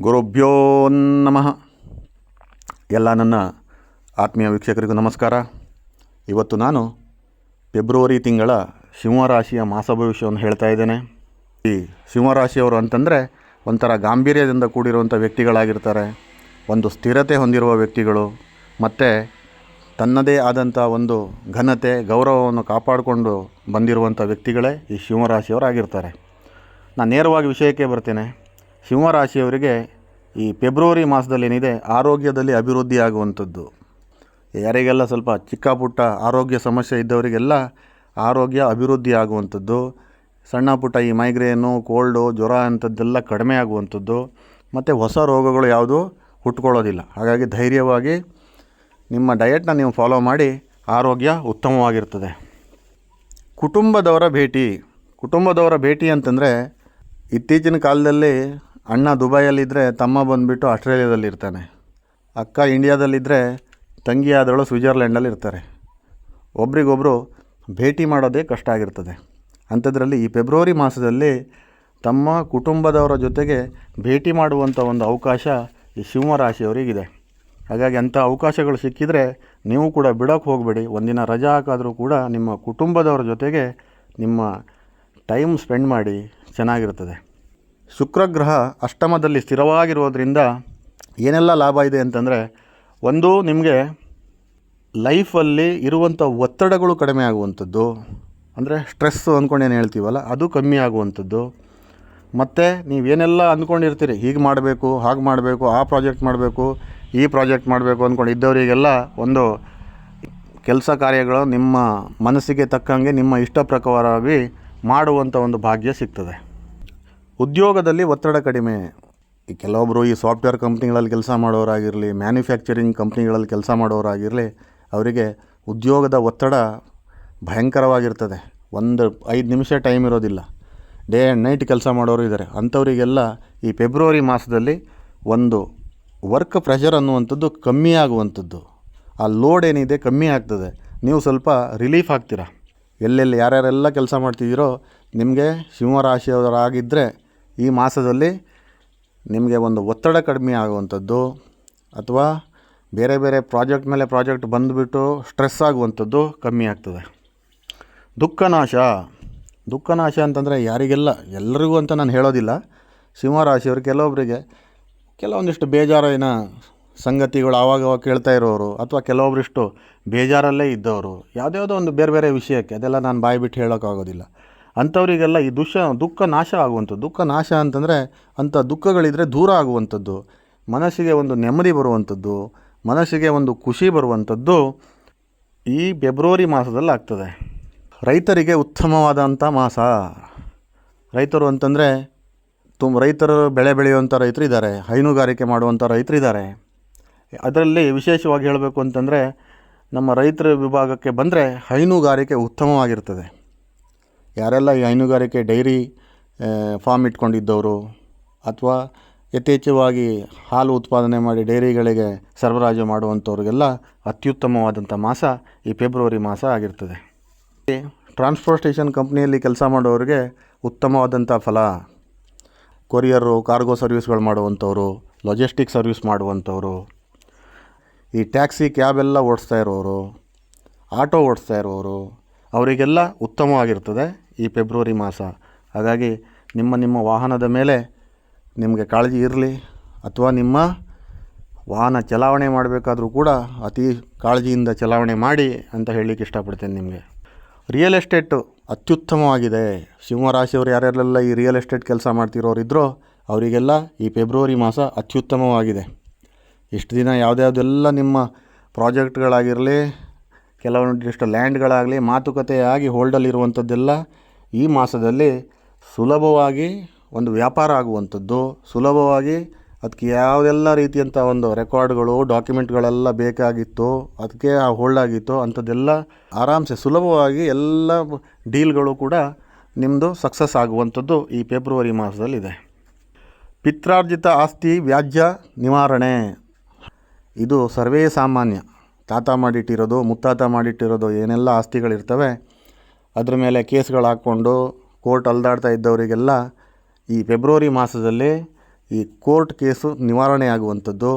ಗುರುಭ್ಯೋ ನಮಃ. ಎಲ್ಲ ನನ್ನ ಆತ್ಮೀಯ ವೀಕ್ಷಕರಿಗೂ ನಮಸ್ಕಾರ. ಇವತ್ತು ನಾನು ಫೆಬ್ರವರಿ ತಿಂಗಳ ಸಿಂಹರಾಶಿಯ ಮಾಸ ಭವಿಷ್ಯವನ್ನು ಹೇಳ್ತಾ ಇದ್ದೇನೆ. ಈ ಸಿಂಹರಾಶಿಯವರು ಅಂತಂದರೆ ಒಂಥರ ಗಾಂಭೀರ್ಯದಿಂದ ಕೂಡಿರುವಂಥ ವ್ಯಕ್ತಿಗಳಾಗಿರ್ತಾರೆ. ಒಂದು ಸ್ಥಿರತೆ ಹೊಂದಿರುವ ವ್ಯಕ್ತಿಗಳು, ಮತ್ತು ತನ್ನದೇ ಆದಂಥ ಒಂದು ಘನತೆ, ಗೌರವವನ್ನು ಕಾಪಾಡಿಕೊಂಡು ಬಂದಿರುವಂಥ ವ್ಯಕ್ತಿಗಳೇ ಈ ಸಿಂಹರಾಶಿಯವರಾಗಿರ್ತಾರೆ. ನಾನು ನೇರವಾಗಿ ವಿಷಯಕ್ಕೆ ಬರ್ತೇನೆ. ಸಿಂಹರಾಶಿಯವರಿಗೆ ಈ ಫೆಬ್ರವರಿ ಮಾಸದಲ್ಲಿ ಏನಿದೆ ಆರೋಗ್ಯದಲ್ಲಿ ಅಭಿವೃದ್ಧಿ ಆಗುವಂಥದ್ದು ಯಾರಿಗೆಲ್ಲ ಸ್ವಲ್ಪ ಚಿಕ್ಕ ಪುಟ್ಟ ಆರೋಗ್ಯ ಸಮಸ್ಯೆ ಇದ್ದವರಿಗೆಲ್ಲ ಆರೋಗ್ಯ ಅಭಿವೃದ್ಧಿ ಆಗುವಂಥದ್ದು ಸಣ್ಣ ಪುಟ್ಟ ಈ ಮೈಗ್ರೇನು, ಕೋಲ್ಡು, ಜ್ವರ ಅಂಥದ್ದೆಲ್ಲ ಕಡಿಮೆ ಆಗುವಂಥದ್ದು. ಮತ್ತು ಹೊಸ ರೋಗಗಳು ಯಾವುದೂ ಹುಟ್ಕೊಳ್ಳೋದಿಲ್ಲ. ಹಾಗಾಗಿ ಧೈರ್ಯವಾಗಿ ನಿಮ್ಮ ಡಯಟ್ನ ನೀವು ಫಾಲೋ ಮಾಡಿ ಆರೋಗ್ಯ ಉತ್ತಮವಾಗಿರ್ತದೆ. ಕುಟುಂಬದವರ ಭೇಟಿ. ಕುಟುಂಬದವರ ಭೇಟಿ ಅಂತಂದರೆ ಇತ್ತೀಚಿನ ಕಾಲದಲ್ಲಿ ಅಣ್ಣ ದುಬೈಯಲ್ಲಿದ್ದರೆ ತಮ್ಮ ಬಂದುಬಿಟ್ಟು ಆಸ್ಟ್ರೇಲಿಯಾದಲ್ಲಿರ್ತಾನೆ. ಅಕ್ಕ ಇಂಡಿಯಾದಲ್ಲಿದ್ದರೆ ತಂಗಿ ಆದವಳು ಸ್ವಿಟ್ಜರ್ಲ್ಯಾಂಡಲ್ಲಿ ಇರ್ತಾರೆ. ಒಬ್ರಿಗೊಬ್ಬರು ಭೇಟಿ ಮಾಡೋದೇ ಕಷ್ಟ ಆಗಿರ್ತದೆ. ಅಂಥದ್ರಲ್ಲಿ ಈ ಫೆಬ್ರವರಿ ಮಾಸದಲ್ಲಿ ತಮ್ಮ ಕುಟುಂಬದವರ ಜೊತೆಗೆ ಭೇಟಿ ಮಾಡುವಂಥ ಒಂದು ಅವಕಾಶ ಈ ಸಿಂಹರಾಶಿಯವರಿಗಿದೆ. ಹಾಗಾಗಿ ಅಂಥ ಅವಕಾಶಗಳು ಸಿಕ್ಕಿದರೆ ನೀವು ಕೂಡ ಬಿಡೋಕ್ಕೆ ಹೋಗಬೇಡಿ. ಒಂದಿನ ರಜಾ ಹಾಕಾದರೂ ಕೂಡ ನಿಮ್ಮ ಕುಟುಂಬದವರ ಜೊತೆಗೆ ನಿಮ್ಮ ಟೈಮ್ ಸ್ಪೆಂಡ್ ಮಾಡಿ ಚೆನ್ನಾಗಿರ್ತದೆ. ಶುಕ್ರಗ್ರಹ ಅಷ್ಟಮದಲ್ಲಿ ಸ್ಥಿರವಾಗಿರೋದ್ರಿಂದ ಏನೆಲ್ಲ ಲಾಭ ಇದೆ ಅಂತಂದರೆ, ಒಂದು, ನಿಮಗೆ ಲೈಫಲ್ಲಿ ಇರುವಂಥ ಒತ್ತಡಗಳು ಕಡಿಮೆ ಆಗುವಂಥದ್ದು, ಅಂದರೆ ಸ್ಟ್ರೆಸ್ಸು ಅಂದ್ಕೊಂಡೇನು ಹೇಳ್ತೀವಲ್ಲ, ಅದು ಕಮ್ಮಿ ಆಗುವಂಥದ್ದು. ಮತ್ತು ನೀವೇನೆಲ್ಲ ಅಂದ್ಕೊಂಡಿರ್ತೀರಿ, ಹೀಗೆ ಮಾಡಬೇಕು, ಹಾಗೆ ಮಾಡಬೇಕು, ಆ ಪ್ರಾಜೆಕ್ಟ್ ಮಾಡಬೇಕು, ಈ ಪ್ರಾಜೆಕ್ಟ್ ಮಾಡಬೇಕು ಅಂದ್ಕೊಂಡು ಇದ್ದವರಿಗೆಲ್ಲ ಒಂದು ಕೆಲಸ ಕಾರ್ಯಗಳು ನಿಮ್ಮ ಮನಸ್ಸಿಗೆ ತಕ್ಕಂಗೆ, ನಿಮ್ಮ ಇಷ್ಟ ಪ್ರಕಾರವಾಗಿ ಮಾಡುವಂಥ ಒಂದು ಭಾಗ್ಯ ಸಿಗ್ತದೆ. ಉದ್ಯೋಗದಲ್ಲಿ ಒತ್ತಡ ಕಡಿಮೆ. ಈ ಕೆಲವೊಬ್ಬರು ಈ ಸಾಫ್ಟ್ವೇರ್ ಕಂಪ್ನಿಗಳಲ್ಲಿ ಕೆಲಸ ಮಾಡೋರಾಗಿರಲಿ ಮ್ಯಾನುಫ್ಯಾಕ್ಚರಿಂಗ್ ಕಂಪ್ನಿಗಳಲ್ಲಿ ಕೆಲಸ ಮಾಡೋರಾಗಿರಲಿ, ಅವರಿಗೆ ಉದ್ಯೋಗದ ಒತ್ತಡ ಭಯಂಕರವಾಗಿರ್ತದೆ. ಒಂದು ಐದು ನಿಮಿಷ ಟೈಮ್ ಇರೋದಿಲ್ಲ. ಡೇ ಆ್ಯಂಡ್ ನೈಟ್ ಕೆಲಸ ಮಾಡೋರು ಇದ್ದಾರೆ ಅಂಥವರಿಗೆಲ್ಲ ಈ ಫೆಬ್ರವರಿ ಮಾಸದಲ್ಲಿ ಒಂದು ವರ್ಕ್ ಪ್ರೆಷರ್ ಅನ್ನುವಂಥದ್ದು ಕಮ್ಮಿ ಆಗುವಂಥದ್ದು. ಆ ಲೋಡ್ ಏನಿದೆ ಕಮ್ಮಿ ಆಗ್ತದೆ. ನೀವು ಸ್ವಲ್ಪ ರಿಲೀಫ್ ಆಗ್ತೀರಾ? ಎಲ್ಲೆಲ್ಲಿ ಯಾರ್ಯಾರೆಲ್ಲ ಕೆಲಸ ಮಾಡ್ತಿದ್ದೀರೋ, ನಿಮಗೆ ಸಿಂಹರಾಶಿಯವರಾಗಿದ್ದರೆ ಈ ಮಾಸದಲ್ಲಿ ನಿಮಗೆ ಒಂದು ಒತ್ತಡ ಕಡಿಮೆ ಆಗುವಂಥದ್ದು ಅಥವಾ ಬೇರೆ ಬೇರೆ ಪ್ರಾಜೆಕ್ಟ್ ಮೇಲೆ ಪ್ರಾಜೆಕ್ಟ್ ಬಂದುಬಿಟ್ಟು ಸ್ಟ್ರೆಸ್ ಆಗುವಂಥದ್ದು ಕಮ್ಮಿ ಆಗ್ತದೆ. ದುಃಖನಾಶ ದುಃಖನಾಶ ಅಂತಂದರೆ ಯಾರಿಗೆಲ್ಲ? ಎಲ್ಲರಿಗೂ ಅಂತ ನಾನು ಹೇಳೋದಿಲ್ಲ. ಸಿಂಹರಾಶಿಯವರು ಕೆಲವೊಬ್ಬರಿಗೆ ಕೆಲವೊಂದಿಷ್ಟು ಬೇಜಾರಿನ ಸಂಗತಿಗಳು ಆವಾಗವಾಗ ಕೇಳ್ತಾ ಇರೋರು ಅಥವಾ ಕೆಲವೊಬ್ಬರಿಷ್ಟು ಬೇಜಾರಲ್ಲೇ ಇದ್ದವರು, ಯಾವುದ್ಯಾವುದೋ ಒಂದು ಬೇರೆ ಬೇರೆ ವಿಷಯಕ್ಕೆ ಅದೆಲ್ಲ ನಾನು ಬಾಯಿ ಬಿಟ್ಟು ಹೇಳೋಕ್ಕಾಗೋದಿಲ್ಲ. ಅಂಥವರಿಗೆಲ್ಲ ಈ ದುಃಖ ದುಃಖ ನಾಶ ಆಗುವಂಥದ್ದು. ದುಃಖ ನಾಶ ಅಂತಂದರೆ ಅಂಥ ದುಃಖಗಳಿದ್ದರೆ ದೂರ ಆಗುವಂಥದ್ದು. ಮನಸ್ಸಿಗೆ ಒಂದು ನೆಮ್ಮದಿ ಬರುವಂಥದ್ದು. ಮನಸ್ಸಿಗೆ ಒಂದು ಖುಷಿ ಬರುವಂಥದ್ದು ಈ ಫೆಬ್ರವರಿ ಮಾಸದಲ್ಲಿ ಆಗ್ತದೆ. ರೈತರಿಗೆ ಉತ್ತಮವಾದಂಥ ಮಾಸ. ರೈತರು ಅಂತಂದರೆ ತುಂಬ ರೈತರು ಬೆಳೆ ಬೆಳೆಯುವಂಥ ರೈತರು ಇದ್ದಾರೆ. ಹೈನುಗಾರಿಕೆ ಮಾಡುವಂಥ ರೈತರಿದ್ದಾರೆ ಅದರಲ್ಲಿ ವಿಶೇಷವಾಗಿ ಹೇಳಬೇಕು ಅಂತಂದರೆ ನಮ್ಮ ರೈತರ ವಿಭಾಗಕ್ಕೆ ಬಂದರೆ ಹೈನುಗಾರಿಕೆ ಉತ್ತಮವಾಗಿರ್ತದೆ. ಯಾರೆಲ್ಲ ಈ ಹೈನುಗಾರಿಕೆ ಡೈರಿ ಫಾರ್ಮ್ ಇಟ್ಕೊಂಡಿದ್ದವರು ಅಥವಾ ಯಥೇಚ್ಛವಾಗಿ ಹಾಲು ಉತ್ಪಾದನೆ ಮಾಡಿ ಡೈರಿಗಳಿಗೆ ಸರಬರಾಜು ಮಾಡುವಂಥವ್ರಿಗೆಲ್ಲ ಅತ್ಯುತ್ತಮವಾದಂಥ ಮಾಸ ಈ ಫೆಬ್ರವರಿ ಮಾಸ ಆಗಿರ್ತದೆ. ಟ್ರಾನ್ಸ್ಪೋರ್ಟೇಷನ್ ಕಂಪ್ನಿಯಲ್ಲಿ ಕೆಲಸ ಮಾಡೋರಿಗೆ ಉತ್ತಮವಾದಂಥ ಫಲ, ಕೊರಿಯರು, ಕಾರ್ಗೋ ಸರ್ವಿಸ್ಗಳು ಮಾಡುವಂಥವ್ರು, ಲಾಜಿಸ್ಟಿಕ್ ಸರ್ವಿಸ್ ಮಾಡುವಂಥವ್ರು, ಈ ಟ್ಯಾಕ್ಸಿ ಕ್ಯಾಬೆಲ್ಲ ಓಡಿಸ್ತಾ ಇರೋರು, ಆಟೋ ಓಡಿಸ್ತಾ ಇರೋರು, ಅವರಿಗೆಲ್ಲ ಉತ್ತಮವಾಗಿರ್ತದೆ. ಈ ಫೆಬ್ರವರಿ ಮಾಸ. ಹಾಗಾಗಿ ನಿಮ್ಮ ನಿಮ್ಮ ವಾಹನದ ಮೇಲೆ ನಿಮಗೆ ಕಾಳಜಿ ಇರಲಿ ಅಥವಾ ನಿಮ್ಮ ವಾಹನ ಚಲಾವಣೆ ಮಾಡಬೇಕಾದ್ರೂ ಕೂಡ ಅತಿ ಕಾಳಜಿಯಿಂದ ಚಲಾವಣೆ ಮಾಡಿ ಅಂತ ಹೇಳಲಿಕ್ಕೆ ಇಷ್ಟಪಡ್ತೇನೆ ನಿಮಗೆ. ರಿಯಲ್ ಎಸ್ಟೇಟು ಅತ್ಯುತ್ತಮವಾಗಿದೆ. ಸಿಂಹರಾಶಿಯವರು ಯಾರ್ಯಾರೆಲ್ಲ ಈ ರಿಯಲ್ ಎಸ್ಟೇಟ್ ಕೆಲಸ ಮಾಡ್ತಿರೋರು ಇದ್ದರೋ ಅವರಿಗೆಲ್ಲ ಈ ಫೆಬ್ರವರಿ ಮಾಸ ಅತ್ಯುತ್ತಮವಾಗಿದೆ. ಇಷ್ಟು ದಿನ ಯಾವುದ್ಯಾವುದೆಲ್ಲ ನಿಮ್ಮ ಪ್ರಾಜೆಕ್ಟ್ಗಳಾಗಿರಲಿ, ಕೆಲವೊಂದಿಷ್ಟು ಲ್ಯಾಂಡ್ಗಳಾಗಲಿ, ಮಾತುಕತೆಯಾಗಿ ಹೋಲ್ಡಲ್ಲಿರುವಂಥದ್ದೆಲ್ಲ ಈ ಮಾಸದಲ್ಲಿ ಸುಲಭವಾಗಿ ಒಂದು ವ್ಯಾಪಾರ ಆಗುವಂಥದ್ದು, ಸುಲಭವಾಗಿ ಅದಕ್ಕೆ ಯಾವುದೆಲ್ಲ ರೀತಿಯಂಥ ಒಂದು ರೆಕಾರ್ಡ್ಗಳು, ಡಾಕ್ಯುಮೆಂಟ್ಗಳೆಲ್ಲ ಬೇಕಾಗಿತ್ತು, ಅದಕ್ಕೆ ಆ ಹೋಲ್ಡ್ ಆಗಿತ್ತು ಅಂಥದ್ದೆಲ್ಲ ಆರಾಮ್ಸೆ ಸುಲಭವಾಗಿ ಎಲ್ಲ ಡೀಲ್ಗಳು ಕೂಡ ನಿಮ್ಮದು ಸಕ್ಸಸ್ ಆಗುವಂಥದ್ದು ಈ ಫೆಬ್ರವರಿ ಮಾಸದಲ್ಲಿದೆ. ಪಿತ್ರಾರ್ಜಿತ ಆಸ್ತಿ ವ್ಯಾಜ್ಯ ನಿವಾರಣೆ. ಇದು ಸರ್ವೇ ಸಾಮಾನ್ಯ. ತಾತ ಮಾಡಿಟ್ಟಿರೋದು, ಮುತ್ತಾತ ಮಾಡಿಟ್ಟಿರೋದು ಏನೆಲ್ಲ ಆಸ್ತಿಗಳಿರ್ತವೆ ಅದ್ರ ಮೇಲೆ ಕೇಸ್ಗಳು ಹಾಕ್ಕೊಂಡು ಕೋರ್ಟ್ ಅಲ್ದಾಡ್ತಾ ಇದ್ದವರಿಗೆಲ್ಲ ಈ ಫೆಬ್ರವರಿ ಮಾಸದಲ್ಲಿ ಈ ಕೋರ್ಟ್ ಕೇಸು ನಿವಾರಣೆ ಆಗುವಂಥದ್ದು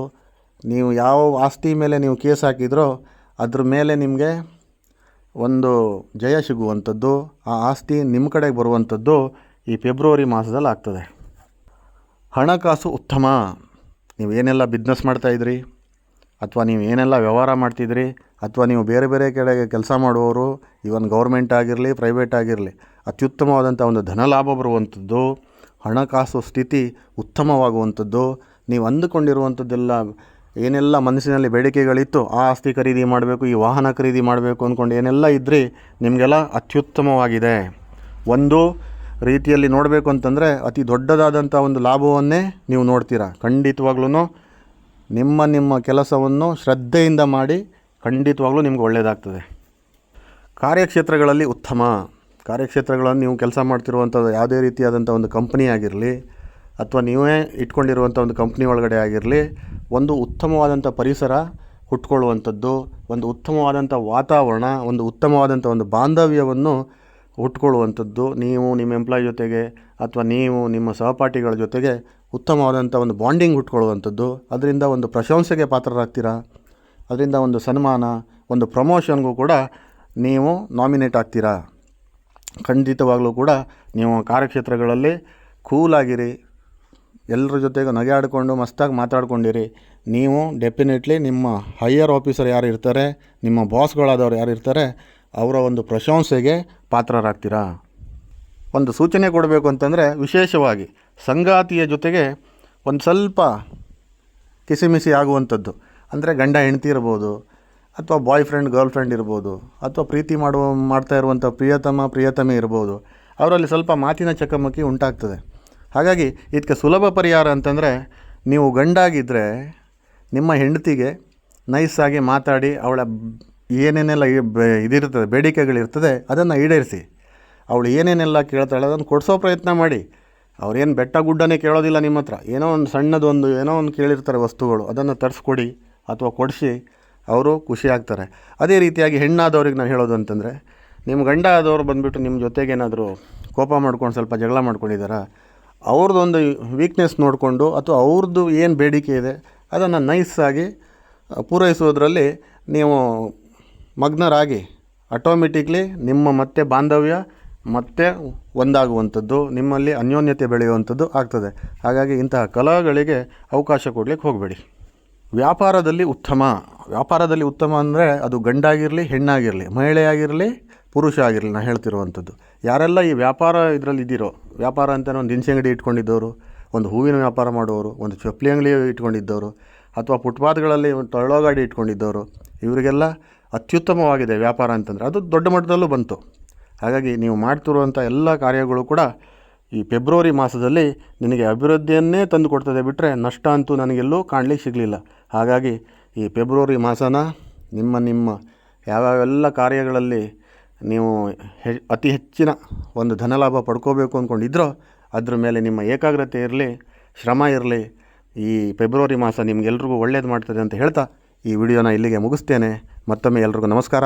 ನೀವು ಯಾವ ಆಸ್ತಿ ಮೇಲೆ ನೀವು ಕೇಸ್ ಹಾಕಿದ್ರೋ ಅದ್ರ ಮೇಲೆ ನಿಮಗೆ ಒಂದು ಜಯ ಸಿಗುವಂಥದ್ದು. ಆ ಆಸ್ತಿ ನಿಮ್ಮ ಕಡೆಗೆ ಬರುವಂಥದ್ದು ಈ ಫೆಬ್ರವರಿ ಮಾಸದಲ್ಲಿ ಆಗ್ತದೆ. ಹಣಕಾಸು ಉತ್ತಮ. ನೀವು ಏನೆಲ್ಲ ಬಿಸ್ನೆಸ್ ಮಾಡ್ತಾಯಿದ್ರಿ ಅಥವಾ ನೀವು ಏನೆಲ್ಲ ವ್ಯವಹಾರ ಮಾಡ್ತಿದ್ರಿ, ಅಥವಾ ನೀವು ಬೇರೆ ಬೇರೆ ಕಡೆಗೆ ಕೆಲಸ ಮಾಡುವವರು ಇವನ್ ಗೌರ್ಮೆಂಟ್ ಆಗಿರಲಿ, ಪ್ರೈವೇಟ್ ಆಗಿರಲಿ, ಅತ್ಯುತ್ತಮವಾದಂಥ ಒಂದು ಧನಲಾಭ ಬರುವಂಥದ್ದು, ಹಣಕಾಸು ಸ್ಥಿತಿ ಉತ್ತಮವಾಗುವಂಥದ್ದು, ನೀವು ಅಂದುಕೊಂಡಿರುವಂಥದ್ದೆಲ್ಲ ಏನೆಲ್ಲ ಮನಸ್ಸಿನಲ್ಲಿ ಬೇಡಿಕೆಗಳಿತ್ತು, ಆ ಆಸ್ತಿ ಖರೀದಿ ಮಾಡಬೇಕು, ಈ ವಾಹನ ಖರೀದಿ ಮಾಡಬೇಕು ಅಂದ್ಕೊಂಡು ಏನೆಲ್ಲ ಇದ್ರಿ, ನಿಮಗೆಲ್ಲ ಅತ್ಯುತ್ತಮವಾಗಿದೆ. ಒಂದು ರೀತಿಯಲ್ಲಿ ನೋಡಬೇಕು ಅಂತಂದರೆ ಅತಿ ದೊಡ್ಡದಾದಂಥ ಒಂದು ಲಾಭವನ್ನೇ ನೀವು ನೋಡ್ತೀರಾ ಖಂಡಿತವಾಗ್ಲೂ ನಿಮ್ಮ ನಿಮ್ಮ ಕೆಲಸವನ್ನು ಶ್ರದ್ಧೆಯಿಂದ ಮಾಡಿ ಖಂಡಿತವಾಗ್ಲೂ ನಿಮ್ಗೆ ಒಳ್ಳೆಯದಾಗ್ತದೆ ಕಾರ್ಯಕ್ಷೇತ್ರಗಳಲ್ಲಿ ಉತ್ತಮ. ಕಾರ್ಯಕ್ಷೇತ್ರಗಳನ್ನು ನೀವು ಕೆಲಸ ಮಾಡ್ತಿರುವಂಥದ್ದು ಯಾವುದೇ ರೀತಿಯಾದಂಥ ಒಂದು ಕಂಪ್ನಿ ಆಗಿರಲಿ, ಅಥವಾ ನೀವೇ ಇಟ್ಕೊಂಡಿರುವಂಥ ಒಂದು ಕಂಪ್ನಿ ಒಳಗಡೆ ಆಗಿರಲಿ, ಒಂದು ಉತ್ತಮವಾದಂಥ ಪರಿಸರ ಹುಟ್ಕೊಳ್ಳುವಂಥದ್ದು, ಒಂದು ಉತ್ತಮವಾದಂಥ ವಾತಾವರಣ, ಒಂದು ಉತ್ತಮವಾದಂಥ ಒಂದು ಬಾಂಧವ್ಯವನ್ನು ಹುಟ್ಕೊಳ್ಳುವಂಥದ್ದು, ನೀವು ನಿಮ್ಮ ಎಂಪ್ಲಾಯ್ ಜೊತೆಗೆ, ಅಥವಾ ನೀವು ನಿಮ್ಮ ಸಹಪಾಠಿಗಳ ಜೊತೆಗೆ ಉತ್ತಮವಾದಂಥ ಒಂದು ಬಾಂಡಿಂಗ್ ಹುಟ್ಕೊಳ್ಳುವಂಥದ್ದು, ಅದರಿಂದ ಒಂದು ಪ್ರಶಂಸೆಗೆ ಪಾತ್ರರಾಗ್ತೀರಾ? ಅದರಿಂದ ಒಂದು ಸನ್ಮಾನ, ಒಂದು ಪ್ರಮೋಷನ್ಗೂ ಕೂಡ ನೀವು ನಾಮಿನೇಟ್ ಆಗ್ತೀರಾ? ಖಂಡಿತವಾಗಲೂ ಕೂಡ ನೀವು ಕಾರ್ಯಕ್ಷೇತ್ರಗಳಲ್ಲಿ ಕೂಲಾಗಿರಿ. ಎಲ್ಲರ ಜೊತೆಗೆ ನಗೆಯಾಡಿಕೊಂಡು, ಮಸ್ತಾಗಿ ಮಾತಾಡ್ಕೊಂಡಿರಿ. ನೀವು ಡೆಫಿನೆಟ್ಲಿ ನಿಮ್ಮ ಹೈಯರ್ ಆಫೀಸರ್ ಯಾರು ಇರ್ತಾರೆ, ನಿಮ್ಮ ಬಾಸ್ಗಳಾದವ್ರು ಯಾರು ಇರ್ತಾರೆ, ಅವರ ಒಂದು ಪ್ರಶಂಸೆಗೆ ಪಾತ್ರರಾಗ್ತೀರಾ? ಒಂದು ಸೂಚನೆ ಕೊಡಬೇಕು ಅಂತಂದರೆ ವಿಶೇಷವಾಗಿ ಸಂಗಾತಿಯ ಜೊತೆಗೆ ಒಂದು ಸ್ವಲ್ಪ ಕಿಸಿಮಿಸಿ ಆಗುವಂಥದ್ದು. ಅಂದರೆ ಗಂಡ ಹೆಂಡತಿ ಇರ್ಬೋದು, ಅಥವಾ ಬಾಯ್ ಫ್ರೆಂಡ್ ಗರ್ಲ್ ಫ್ರೆಂಡ್ ಇರ್ಬೋದು, ಅಥವಾ ಪ್ರೀತಿ ಮಾಡುವ, ಮಾಡ್ತಾ ಇರುವಂಥ ಪ್ರಿಯತಮ, ಪ್ರಿಯತಮೆ ಇರ್ಬೋದು, ಅವರಲ್ಲಿ ಸ್ವಲ್ಪ ಮಾತಿನ ಚಕಮಕಿ ಉಂಟಾಗ್ತದೆ. ಹಾಗಾಗಿ ಇದಕ್ಕೆ ಸುಲಭ ಪರಿಹಾರ ಅಂತಂದರೆ, ನೀವು ಗಂಡಾಗಿದ್ದರೆ ನಿಮ್ಮ ಹೆಂಡತಿಗೆ ನೈಸಾಗಿ ಮಾತಾಡಿ, ಅವಳ ಏನೇನೆಲ್ಲ ಇದಿರ್ತದೆ, ಬೇಡಿಕೆಗಳಿರ್ತದೆ, ಅದನ್ನು ಈಡೇರಿಸಿ. ಅವಳು ಏನೇನೆಲ್ಲ ಕೇಳ್ತಾಳೆ, ಅದನ್ನು ಕೊಡಿಸೋ ಪ್ರಯತ್ನ ಮಾಡಿ. ಅವ್ರೇನು ಬೆಟ್ಟ ಗುಡ್ಡನೇ ಕೇಳೋದಿಲ್ಲ ನಿಮ್ಮ ಹತ್ರ. ಏನೋ ಒಂದು ಸಣ್ಣದೊಂದು, ಏನೋ ಒಂದು ಕೇಳಿರ್ತಾರೆ ವಸ್ತುಗಳು. ಅದನ್ನು ತರಿಸ್ಕೊಡಿ ಅಥವಾ ಕೊಡಿಸಿ, ಅವರು ಖುಷಿ ಆಗ್ತಾರೆ. ಅದೇ ರೀತಿಯಾಗಿ ಹೆಣ್ಣಾದವ್ರಿಗೆ ನಾನು ಹೇಳೋದು ಅಂತಂದರೆ ನಿಮ್ಮ ಗಂಡ ಆದವರು ಬಂದುಬಿಟ್ಟು ನಿಮ್ಮ ಜೊತೆಗೇನಾದರೂ ಕೋಪ ಮಾಡ್ಕೊಂಡು ಸ್ವಲ್ಪ ಜಗಳ ಮಾಡ್ಕೊಂಡಿದ್ದಾರಾ ಅವ್ರದ್ದೊಂದು ವೀಕ್ನೆಸ್ ನೋಡಿಕೊಂಡು ಅಥವಾ ಅವ್ರದ್ದು ಏನು ಬೇಡಿಕೆ ಇದೆ, ಅದನ್ನು ನೈಸಾಗಿ ಪೂರೈಸೋದ್ರಲ್ಲಿ ನೀವು ಮಗ್ನರಾಗಿ ಆಟೋಮೆಟಿಕ್ಲಿ ನಿಮ್ಮ ಮತ್ತೆ ಬಾಂಧವ್ಯ ಮತ್ತೆ ಒಂದಾಗುವಂಥದ್ದು, ನಿಮ್ಮಲ್ಲಿ ಅನ್ಯೋನ್ಯತೆ ಬೆಳೆಯುವಂಥದ್ದು ಆಗ್ತದೆ. ಹಾಗಾಗಿ ಇಂತಹ ಕಲಾಗಳಿಗೆ ಅವಕಾಶ ಕೊಡಲಿಕ್ಕೆ ಹೋಗಬೇಡಿ. ವ್ಯಾಪಾರದಲ್ಲಿ ಉತ್ತಮ. ವ್ಯಾಪಾರದಲ್ಲಿ ಉತ್ತಮ ಅಂದರೆ ಅದು ಗಂಡಾಗಿರಲಿ, ಹೆಣ್ಣಾಗಿರಲಿ, ಮಹಿಳೆಯಾಗಿರಲಿ ಪುರುಷ ಆಗಿರಲಿ ನಾನು ಹೇಳ್ತಿರುವಂಥದ್ದು. ಯಾರೆಲ್ಲ ಈ ವ್ಯಾಪಾರ ಇದರಲ್ಲಿ ಇದ್ದೀರೋ, ವ್ಯಾಪಾರ ಅಂತ ಒಂದು ದಿನಸಿ ಅಂಗಡಿ ಇಟ್ಕೊಂಡಿದ್ದವರು, ಒಂದು ಹೂವಿನ ವ್ಯಾಪಾರ ಮಾಡುವವರು ಒಂದು ಚಪ್ಪಲಿ ಅಂಗಡಿ ಇಟ್ಕೊಂಡಿದ್ದವರು, ಅಥವಾ ಫುಟ್ಪಾತ್ಗಳಲ್ಲಿ ತೊಳ್ಳೋ ಗಾಡಿ ಇಟ್ಕೊಂಡಿದ್ದವರು, ಇವರಿಗೆಲ್ಲ ಅತ್ಯುತ್ತಮವಾಗಿದೆ ವ್ಯಾಪಾರ ಅಂತಂದರೆ. ಅದು ದೊಡ್ಡ ಮಟ್ಟದಲ್ಲೂ ಬಂತು. ಹಾಗಾಗಿ ನೀವು ಮಾಡ್ತಿರುವಂಥ ಎಲ್ಲ ಕಾರ್ಯಗಳು ಕೂಡ ಈ ಫೆಬ್ರವರಿ ಮಾಸದಲ್ಲಿ ನಿನಗೆ ಅಭಿವೃದ್ಧಿಯನ್ನೇ ತಂದು ಕೊಡ್ತದೆ ಬಿಟ್ಟರೆ ನಷ್ಟ ಅಂತೂ ನನಗೆಲ್ಲೂ ಕಾಣಲಿಕ್ಕೆ ಸಿಗಲಿಲ್ಲ. ಹಾಗಾಗಿ ಈ ಫೆಬ್ರವರಿ ಮಾಸನ ನಿಮ್ಮ ನಿಮ್ಮ ಯಾವ್ಯಾವೆಲ್ಲ ಕಾರ್ಯಗಳಲ್ಲಿ ನೀವು ಹೆ, ಅತಿ ಹೆಚ್ಚಿನ ಒಂದು ಧನಲಾಭ ಪಡ್ಕೋಬೇಕು ಅಂದ್ಕೊಂಡಿದ್ರೋ ಅದ್ರ ಮೇಲೆ ನಿಮ್ಮ ಏಕಾಗ್ರತೆ ಇರಲಿ, ಶ್ರಮ ಇರಲಿ. ಈ ಫೆಬ್ರವರಿ ಮಾಸ ನಿಮಗೆಲ್ರಿಗೂ ಒಳ್ಳೇದು ಮಾಡ್ತದೆ ಅಂತ ಹೇಳ್ತಾ ಈ ವಿಡಿಯೋನ ಇಲ್ಲಿಗೆ ಮುಗಿಸ್ತೇನೆ. ಮತ್ತೊಮ್ಮೆ ಎಲ್ರಿಗೂ ನಮಸ್ಕಾರ.